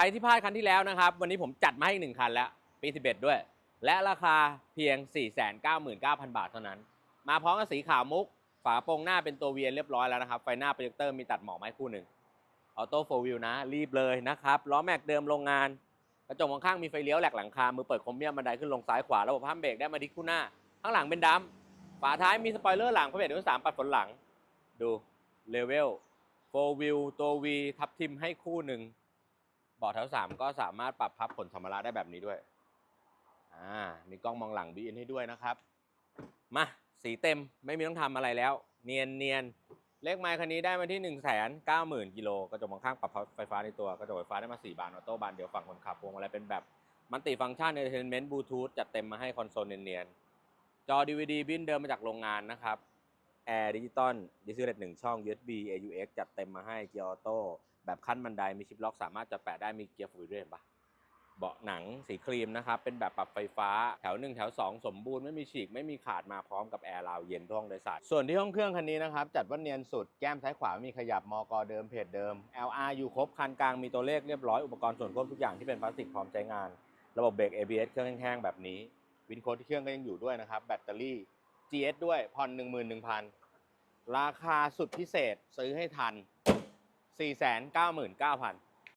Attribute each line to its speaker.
Speaker 1: รที่พลาดคันที่แล้วนะครับ วันนี้ผมจัดมาให้อีกหนึ่งคันแล้ว ปี 11 ด้วย และราคาเพียง 499,000 บาทเท่านั้น มาพร้อมกับสีขาวมุก ฝาโปรงหน้าเป็นตัวเวียนเรียบร้อยแล้วนะครับ ไฟหน้าโปรเจคเตอร์มีตัดหมอกไม้คู่หนึ่งออโต้โฟวิวนะ รีบเลยนะครับ ล้อแม็กเดิมโรงงาน กระจกมองข้างมีไฟเลี้ยวแหลกหลังคา มือเปิดคอมเมียมบันไดขึ้นลงซ้ายขวา ระบบห้ามเบรกได้มาดิคู่หน้า ข้างหลังเป็นดัมฝาท้ายมีสปอยเลอร์หลังพระเบรกด้วยสามปัดฝนหลัง ดูเลเวลโฟวิวตัววีทับทิมให้คู่หนึ่ง เบาะแถวสามก็สามารถปรับพับผลสัมภาระได้แบบนี้ด้วย อ่า มีกล้องมองหลัง BN ให้ด้วยนะครับ มาสีเต็มไม่มีต้องทำอะไรแล้ว เนียนเนียนเลขไมล์คันนี้ได้มาที่ 1 9 0 0 0 0กิโลกระจกมองข้างปรับไฟฟ้าในตัวกระจกไฟฟ้าได้มา 4 บานออโต้บานเดี๋ยวฝั่งคนขับพวงอะไรเป็นแบบมัลติฟังก์ชันเอนเตอร์เทนเมนต์บลูทูธจัดเต็มมาให้คอนโซลเนียนๆจอ DVD บินเดิมมาจากโรงงานนะครับ แอร์ดิจิตอลดิสเลย์หนึ่งช่อง USB AUX จัดเต็มมาให้เกียร์ออโต้แบบขั้นบันไดมีชิปล็อกสามารถจะแปะได้มีเกียร์ฟูลด้วยเห็นปะเบาะหนังสีครีมนะครับ เป็นแบบปรับไฟฟ้าแถว 1 แถว 2 สมบูรณ์ไม่มีฉีก ไม่มีขาดมาพร้อมกับแอร์ราวเย็นทุกห้องโดยสารส่วนที่ห้องเครื่องคันนี้นะครับ จัดว่าเนียนสุดแก้มซ้ายขวาไม่มีขยับมอกเดิมเพจเดิม LR อยู่ครบคันกลางมีตัวเลขเรียบร้อยอุปกรณ์ส่วนควบทุกอย่างที่เป็นพลาสติกพร้อมใช้งาน ระบบเบรก ABS เครื่องแห้งๆแบบนี้ วินโค้ดที่เครื่องก็ยังอยู่ด้วยนะครับแบตเตอรี่ GS ด้วยผ่อน 11,000 ราคาสุดพิเศษซื้อให้ทัน 499,000